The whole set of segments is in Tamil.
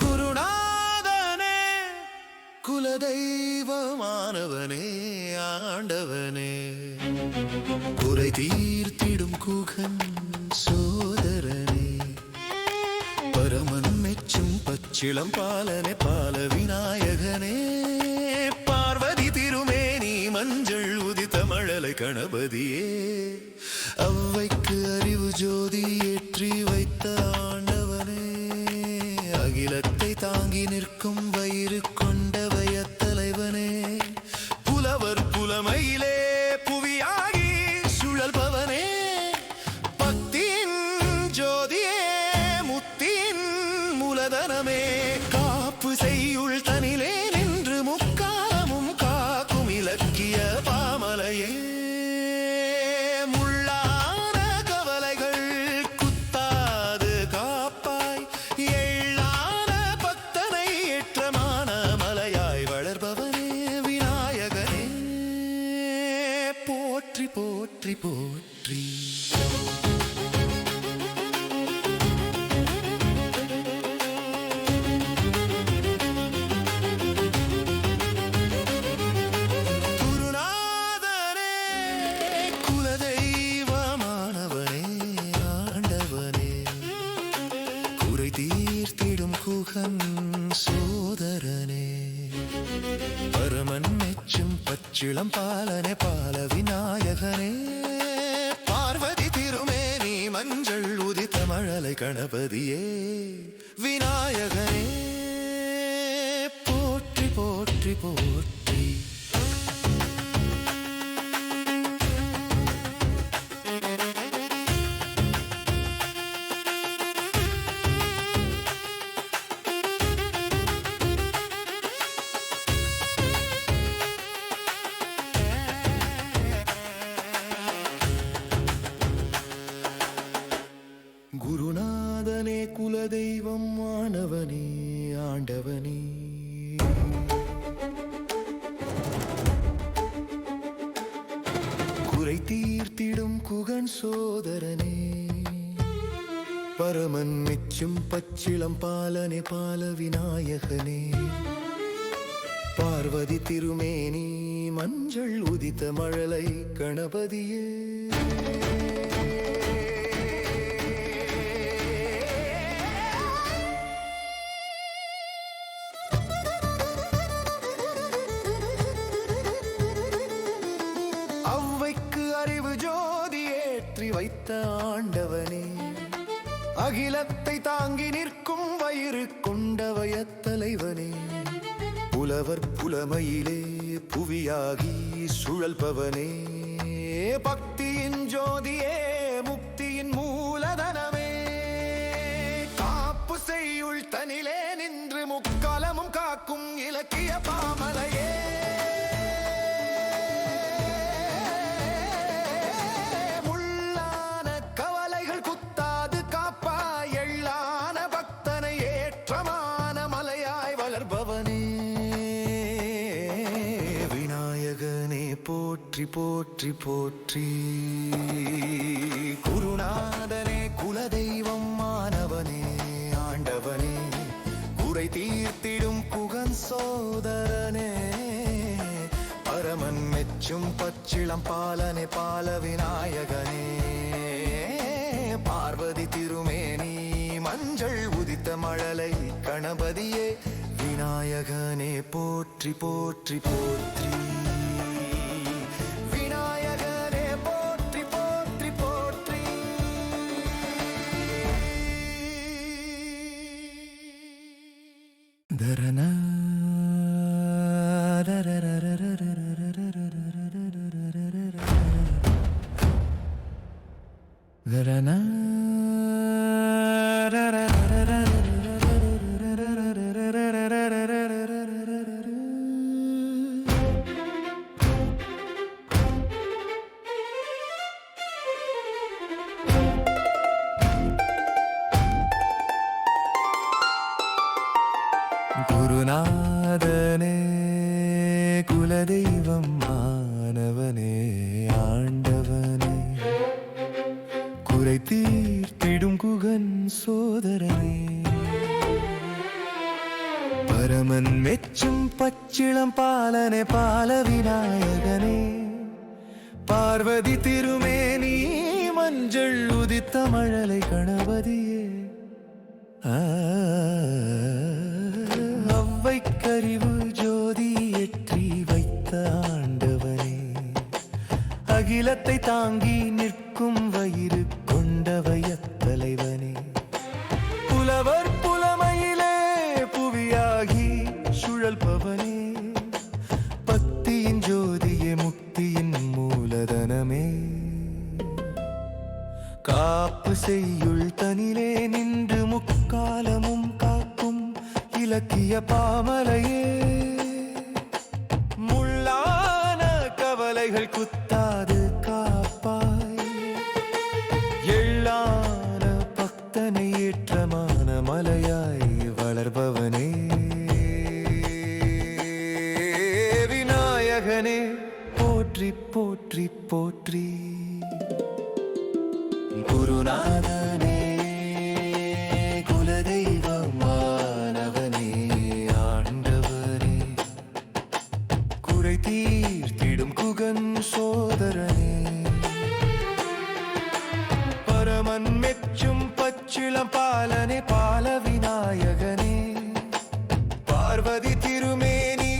குருநாதனே குலதெய்வமானவனே ஆண்டவனே. குறை தீர்த்திடும் குகன் சோதரனே. பரமன் மெச்சும் பச்சிளம் பாலனே பால விநாயகனே. பார்வதி திருமேனி மஞ்சள் உதித்த மழலை கணபதியே. அவ்வைக்கு அறிவு ஜோதி ஏற்றி வைத்த ஆண்டவனே. அகிலத்தை தாங்கி நிற்கும் வயிறு கொண்ட தலைவனே புலவர் புலமையிலே போற்றி. தீர்த்திடும் குகன் சோதரனே. பரமன் மெச்சும் பச்சிளம் பாலனே பால விநாயகனே உதித்த கணபதியே விநாயகனே போற்றி போற்றி போற்றி. குலதெய்வம் ஆனவனே ஆண்டவனே. குறை தீர்த்திடும் குகன் சோதரனே. பரமன் மிச்சும் பச்சிளம் பாலனே பால விநாயகனே பார்வதி திருமேனி மஞ்சள் உதித்த மழலை கணபதியே. அகிலத்தை தாங்கி நிற்கும் வயிறு கொண்டவய தலைவனே புலவர் புலமையிலே புவியாகி சுழல்பவனே. பக்தியின் ஜோதியே முக்தியின் மூலதனமே. காப்பு செய்யுள் தனிலே நின்று முக்காலமும் காக்கும் இலக்கிய பாமலையே. போற்றி போற்றி போற்றி. குருநாதனே குலதெய்வம் மாணவனே ஆண்டவனே. குறை தீர்த்திடும் குகன் சோதரனே. பரமன் மெச்சும் பச்சிளம் பாலனே பால விநாயகனே பார்வதி திருமேனி மஞ்சள் உதித்த மழலை கணபதியே விநாயகனே. போற்றி போற்றி போற்றி. குருநாதனே குலதெய்வம் மாணவனே ஆண்டவனே. குறை தீர்த்திடும் குகன் சோதரனே. பரமன் மெச்சும் பச்சிளம் பாலனே பால விநாயகனே பார்வதி திருமேனி மஞ்சள் உதித்த மழலை கணபதியே. ஆ அறிவு ஜோதி ஏற்றி வைத்த ஆண்டவனே அகிலத்தை தாங்கி நிற்கும் வயிறு கொண்டவைய தலைவனே புலவர் புலமையிலே புவியாகி சுழல்பவனே. பக்தியின் ஜோதியே முக்தியின் மூலதனமே. காப்பு செய்யுள் தனிலே நின்று முக்காலமும் இலக்கிய பாமலையே முள்ளான கவலைகள் குத்தாது காப்பாய். எள்ளான பக்தனை ஏற்றமான மலையாய் வளர்பவனே. விநாயகனே போற்றி போற்றி போற்றி. குருநாதனே குறை தீர்த்திடும் குகன் சோதரனே. பரமன் மெச்சும் பச்சிளம் பாலனே பால விநாயகனே. பார்வதி திருமேனி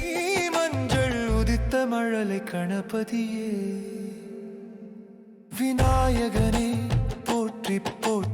மஞ்சள் உதித்த மழலை கணபதியே. விநாயகனே போற்றி போற்றி.